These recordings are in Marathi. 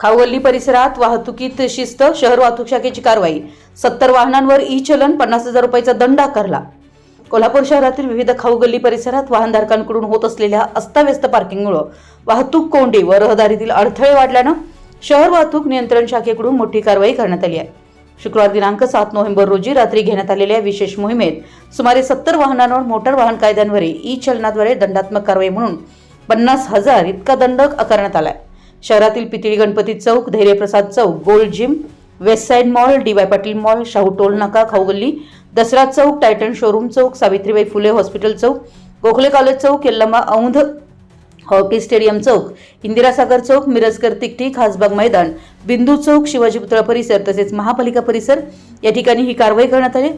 खाऊगल्ली परिसरात वाहतुकीत शिस्त शहर वाहतूक शाखेची कारवाई. सत्तर वाहनांवर ई चलन पन्नास हजार रुपयाचा दंड आकारला. कोल्हापूर शहरातील विविध खाऊगल्ली परिसरात वाहनधारकांकडून होत असलेल्या अस्ताव्यस्त पार्किंगमुळे वाहतूक कोंडी व रहदारीतील अडथळे वाढल्यानं शहर वाहतूक नियंत्रण शाखेकडून मोठी कारवाई करण्यात आली आहे. शुक्रवार दिनांक सात नोव्हेंबर रोजी रात्री घेण्यात आलेल्या विशेष मोहिमेत सुमारे सत्तर वाहनांवर मोटार वाहन कायद्यांवर ई चलनाद्वारे दंडात्मक कारवाई म्हणून पन्नास हजार इतका दंड आकारण्यात आलाय. शहरातील Pitali Ganpati Chowk Dhairyaprasad Chowk gold gym west side mall D Y Patil mall Shahu toll नाका खाऊगल्ली Dasara Chowk Titan showroom Chowk Savitribai Phule hospital Chowk Gokhale college Chowk Yallama Aundh hockey stadium Chowk Indirasagar Chowk Mirajkar Tikti Khasbag Maidan Bindu Chowk Shivaji पुतळा परिसर तसेच महापालिका परिसर या ठिकाणी ही कारवाई करण्यात आली.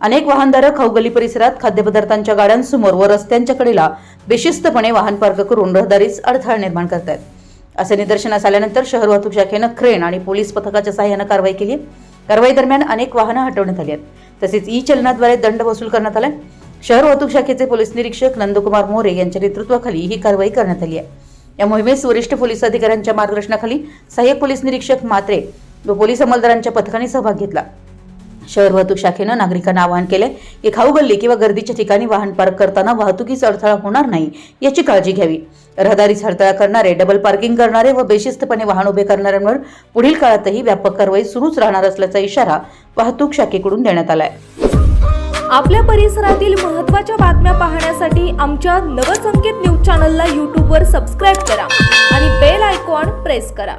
अनेक वाहनधारक खाऊगल्ली परिसरात खाद्यपदार्थांच्या गाड्यांसमोर व रस्त्यांच्या कडेला बेशिस्तपणे वाहन पार्क करून रहदारीस अडथळा निर्माण करतायत. असे निदर्शनास आल्यानंतर शहर वाहतूक शाखेनं क्रेन आणि पोलीस पथकाच्या सहाय्यानं कारवाई केली. कारवाई दरम्यान अनेक वाहनं हटवण्यात आली आहेत. तसेच ई चलनाद्वारे दंड वसूल करण्यात आला शहर वाहतूक शाखेचे पोलीस निरीक्षक नंदकुमार मोरे यांच्या नेतृत्वाखाली ही कारवाई करण्यात आली आहे. या मोहिमेस वरिष्ठ पोलीस अधिकाऱ्यांच्या मार्गदर्शनाखाली सहाय्यक पोलीस निरीक्षक मात्रे व पोलीस अंमलदारांच्या पथकाने सहभाग घेतला. शहर वाहतूक शाखेनं नागरिकांना आवाहन केलंय की खाऊ गल्ली किंवा गर्दीच्या ठिकाणी वाहन पार्क करताना वाहतुकीचा अडथळा होणार नाही याची काळजी घ्यावी. रहदारीस अडथळा करणारे डबल पार्किंग करणारे व बेशिस्तपणे वाहन उभे करणाऱ्यांवर पुढील काळातही व्यापक कारवाई सुरूच राहणार असल्याचा इशारा वाहतूक शाखेकडून देण्यात आलाय. आपल्या परिसरातील महत्त्वाच्या बातम्या पाहण्यासाठी आमच्या नवसंकेत न्यूज चॅनलला यूट्यूबवर सबस्क्राईब करा आणि बेल आयकॉन प्रेस करा.